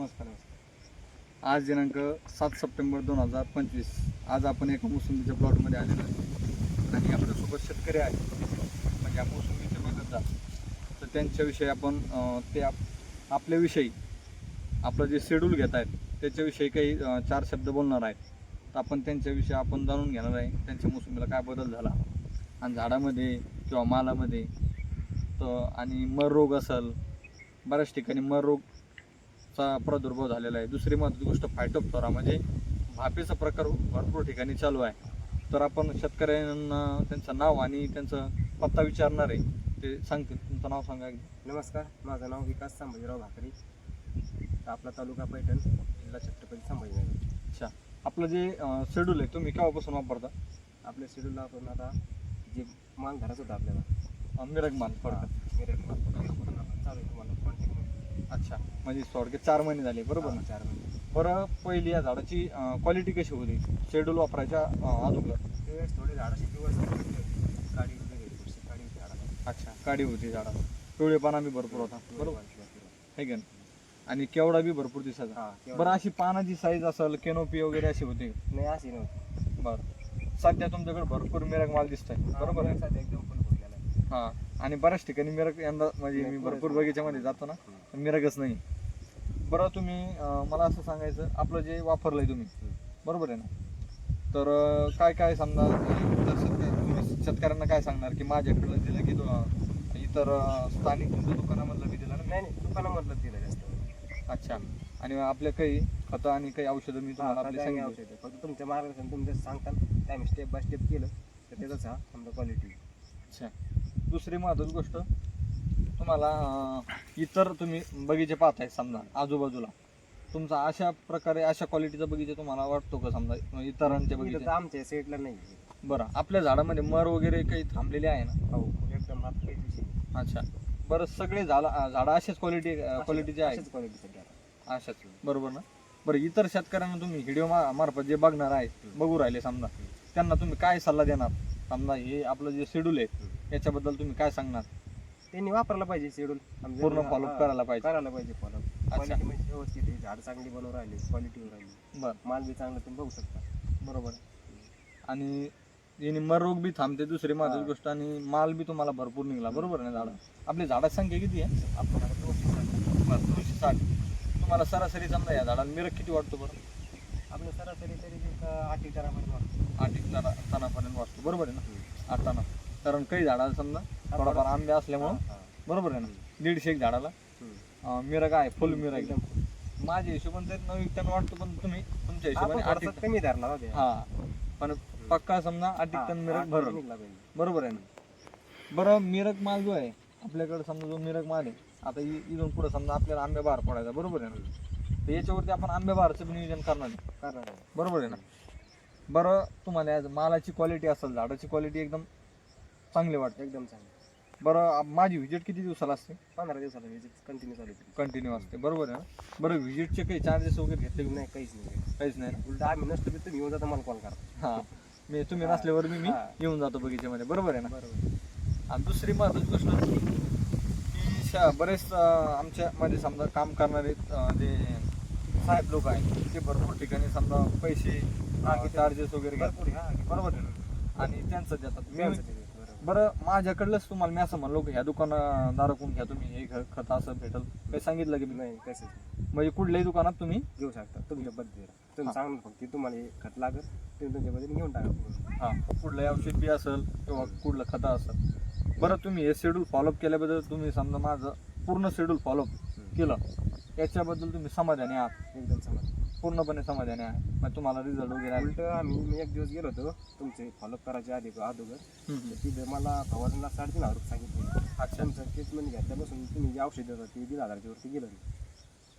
नमस्कार आज दिनांक सात सप्टेंबर दोन हजार पंचवीस. आज आपण एका मोसंबीच्या प्लॉटमध्ये आलेलो आहे. आणि आपल्यासोबत शेतकरी आहे म्हणजे या मोसंबीचे बघत तर त्यांच्याविषयी आपण ते आप आपल्याविषयी आपलं जे शेड्यूल घेत आहेत त्याच्याविषयी काही चार शब्द बोलणार आहेत. तर आपण त्यांच्याविषयी आपण जाणून घेणार आहे. त्यांच्या मोसंबीला काय बदल झाला. आणि झाडामध्ये किंवा मालामध्ये तर आणि मर रोग असेल बऱ्याच ठिकाणी मर रोगचा प्रादुर्भाव झालेला आहे. दुसरी महत्त्वाची गोष्ट फायटोप्थोरा म्हणजे भापेचा प्रकार भरपूर ठिकाणी चालू आहे. तर आपण शेतकऱ्यांना त्यांचं नाव आणि त्यांचं पत्ता विचारणार आहे. ते सांगतील. तुमचं नाव सांगा. नमस्कार. माझं नाव विकास संभाजीराव भाकरी. आपला तालुका पैठण जिल्हा छत्रपती संभाजीनगर. अच्छा. आपलं जे शेड्यूल आहे तुम्ही केव्हापासून वापरता? आपल्या शेड्यूलला आपण आता जे माल धरायचा होता आपल्याला. मिरग माल. थोडक्यात मिरट माल. चालू आहे तुम्हाला. कॉन्टॅक्ट अच्छा. म्हणजे थोडक्यात चार महिने झाले. बरोबर ना? चार महिने. बरं पहिली या झाडाची क्वालिटी कशी होती? शेड्यूल वापरायच्या अं, अगोदर. त्यावेळेस थोडी झाडाची दिवस काडी थोडीशी काडी होती. झाडाला अच्छा काडी होती झाडाला पिवळेपणा बी भरपूर होता. बरोबर? हे का नाही? आणि केवढा बी भरपूर दिसायचा. हा बरं अशी पानाची साईज असेल केनोपी वगैरे अशी होती? नाही अशी नव्हती. बरं. सध्या तुमच्याकडे भरपूर मिरग माल दिसतोय. बरोबर आहे? सध्या एकदम फुल फुटलेला आहे. हा. आणि बऱ्याच ठिकाणी मिरग यंदा म्हणजे मी भरपूर बगीच्यामध्ये जातो ना. मिरगच नाही. बरं तुम्ही अं, मला असं सांगायचं आपलं जे वापरलंय तुम्ही बरोबर आहे ना? तर अं, काय काय समजा इतर शेतकरी तुम्ही शेतकऱ्यांना काय सांगणार? की माझ्याकडलं दिलं की तो- इतर अं, स्थानिक तुमच्या दुकानामधलं बी दिलं ना? नाही नाही दुकानामधलं दिलं जास्त. अच्छा. आणि आपल्या काही खतं आणि काही औषधं मी तुम्हाला आपली सांगितली. औषध. फक्त तुमच्या मार्गदर्शन तुमचं सांगताल त्या आम्ही स्टेप बाय स्टेप केलं. तर त्याचाच हा समजा क्वालिटी अच्छा. दुसरी महत्वाची गोष्ट तुम्हाला अं, इतर तुम्ही बगीचे पाहताय समजा आजूबाजूला. तुमचा अशा प्रकारे अशा क्वालिटीचा बगीचा तुम्हाला वाटतो का समजा इतरांच्या इथं तर बगीचे? आमच्या साईडला नाही. बरं आपल्या झाडामध्ये मर वगैरे काही थांबलेले आहे ना? हो एकदम विषय नाही. अच्छा. बरं सगळे झाडा झाडं अशाच क्वालिटी क्वालिटीचे आहेत? अशीच सध्या अशाच बरोबर ना? बरं इतर शेतकऱ्यांना तुम्ही व्हिडिओ मार्फत जे बघणार आहे बघू राहिले समजा. त्यांना तुम्ही काय सल्ला देणार? समजा हे आपलं जे शेड्यूल आहे याच्याबद्दल तुम्ही काय सांगणार? त्यांनी वापरायला पाहिजे शेड्यूल. पूर्ण follow करायला पाहिजे. करायला पाहिजे फॉलो क्वालिटी म्हणजे व्यवस्थित आहे झाड चांगली बनवून राहिली क्वालिटीवर राहिली. बरं. माल बी चांगला तुम्ही बघू शकता. बरोबर. आणि याने मर रोग बी थांबते दुसरी महत्वाची. गोष्ट आणि माल बी तुम्हाला भरपूर निघला. बरोबर आहे ना झाडं? आपली झाडाची संख्या किती आहे? आपण दोनशे साठ. बरं दोनशे साठ. तुम्हाला सरासरी समजा या झाडाला? मिरक किती वाटतो बरं? आपलं सरासरी तरी एक आठ लिटरामध्ये वाटतं. आठ एक तना तणापर्यंत वाटतो बरोबर आहे ना? आठ टना कारण काही झाडाला समजा थोडाफार आंबे असल्यामुळं. बरोबर आहे ना? दीडशे एक झाडाला. अं, मिरग आहे फुल आहे. एकदम माझ्या हिशोबाने तरी नऊ एक टन वाटतो पण तुम्ही तुमच्या हिशोबाने आठ एक कमी होते हा. पण पक्का समजा आठ एक टन भरल. निघला पाहिजे. बरोबर आहे ना? बरं मिरग माल जो आहे आपल्याकडे समजा जो मिरग माल आहे आता इ- इथून पुढे समजा आपल्याला आंबे बहार पडायचा बरोबर आहे ना? तर याच्यावरती आपण आंबे बहारचं बी नियोजन करणार आहे. करणार आहे. बरोबर आहे ना? बरं तुम्हाला मालाची क्वालिटी असेल झाडाची क्वालिटी एकदम चांगली वाटते एकदम चांगलं. बरं माझी व्हिजिट किती दिवसाला असते? पंधरा दिवसाला विजिट कंटिन्यू चालू होती. कंटिन्यू असते. बरोबर आहे ना? बरं व्हिजिटचे काही चार्जेस वगैरे घेतले की? नाही काहीच नाही. काहीच नाही ना? उलट आम्ही नसतो तुम्ही येऊन जाता मला कॉल करा. हां. मी तुम्ही नसल्यावर मी मी हा. येऊन जातो बगीच्यामध्ये. बरोबर आहे ना? बरोबर. आणि दुसरी महत्वाची गोष्ट की शा- बरेच अं, आमच्या मध्ये समजा काम करणारे अं, जे साहेब लोक आहेत ते भरपूर ठिकाणी समजा पैसे चार्जेस वगैरे घेतात. भरपूर हा. बरोबर आहे ना? आणि त्यांचं देतात. मी- त्यांचं ते. बरं माझ्याकडलंच तुम्हाला मी असं म्हणलो की ह्या दुकानदाराकडून घ्या तुम्ही हे घ- खत असं भेटल. काही सांगितलं की मी नाही. कसं म्हणजे कुठल्याही दुकानात तुम्ही घेऊ शकता तुमच्या पद्धतीने तुम्ही. सांगा फक्त तुम्हाला हे खत लागत तुम्ही तुमच्या पद्धतीने घेऊन टाका हां. कुठलंही औषध बी असेल किंवा कुठलं खतं असेल. बरं तुम्ही हे शेड्यूल फॉलोअप केल्याबद्दल तुम्ही समजा माझं पूर्ण शेड्यूल फॉलोअप केलं याच्याबद्दल तुम्ही समाधानी आहात. एकदम समज पूर्णपणे समाधानी आहे. मग तुम्हाला रिझल्ट वगैरे आले. उलट आम्ही मी एक दिवस गेलो होतो. तुमचे फॉलोअप करायच्या आधी अगोदर. हम्म, तर हम्म. तिथे मला फवारणीला साडेतीन हजार रुपये सांगितले. अच्छा. तुमचं ट्रीटमेंट घेतल्यापासून तुम्ही जे औषध देतात ते दीड हजारच्या वरती गेलं नाही.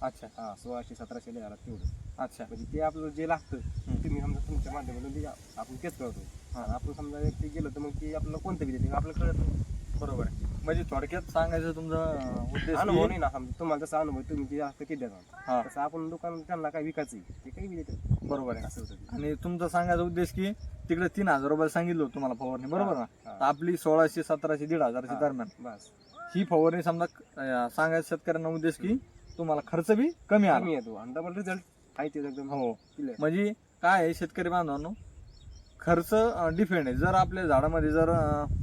अच्छा. हा सोळाशे सतराशे झाला तेवढं. अच्छा. म्हणजे ते आपलं जे लागतं. तुम्ही समजा तुमच्या माध्यमातून ते आपण तेच करतो हा. आपण समजा एक ते गेलो तर मग ते आपल्याला कोणतं बी देते आपल्याला कळत नाही. बरोबर आहे. म्हणजे थोडक्यात सांगायचं तुमचा उद्देश अनुभव की- नाही ना तुम्हाला जसा अनुभव तुम्ही ते जास्त किती देणार? हा. तसं आपण दुकान त्यांना काय विकायचं आहे, ते काही बी बरोबर आहे. असं होतं ते. आणि तुमचा सांगायचा उद्देश की तिकडे तीन हजार रुपये सांगितलं होतं तुम्हाला फवारणी बरोबर ना? हा. तर आपली सोळाशे सतराशे दीड हजारच्या हा. दरम्यान. बस. ही फवारणी समजा अं, सांगायचं शेतकऱ्यांना उद्देश की तुम्हाला खर्च बी कमी आला. कमी येतो. आणि डबल रिझल्ट आहे ते एकदम हो. म्हणजे काय आहे शेतकरी बांधवांनो? खर्च डिफेंड आहे. जर आपल्या झाडामध्ये जर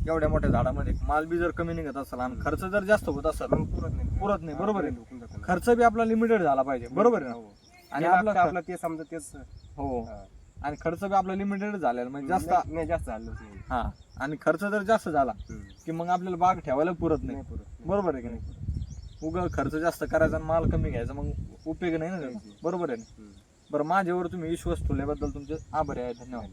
एवढ्या मोठ्या झाडामध्ये माल बी जर कमी निघत असेल आणि खर्च जर जास्त होत असेल पुरत नाही पुरत नाही, बरोबर आहे. खर्च बी आपला लिमिटेड झाला पाहिजे बरोबर आहे ना? हो. आणि आपला ते समजा तेच. हो. आणि खर्च बी आपला लिमिटेड झालेला म्हणजे जास्त नाही जास्त झालं हा. आणि खर्च जर जास्त झाला. की मग आपल्याला बाग ठेवायला पुरत नाही. बरोबर आहे की नाही? उगा खर्च जास्त करायचा आणि माल कमी घ्यायचा मग उपयोग नाही ना. बरोबर आहे ना. बरं माझ्यावर तुम्ही विश्वास ठेवल्याबद्दल तुमचे आभारी आहे. धन्यवाद.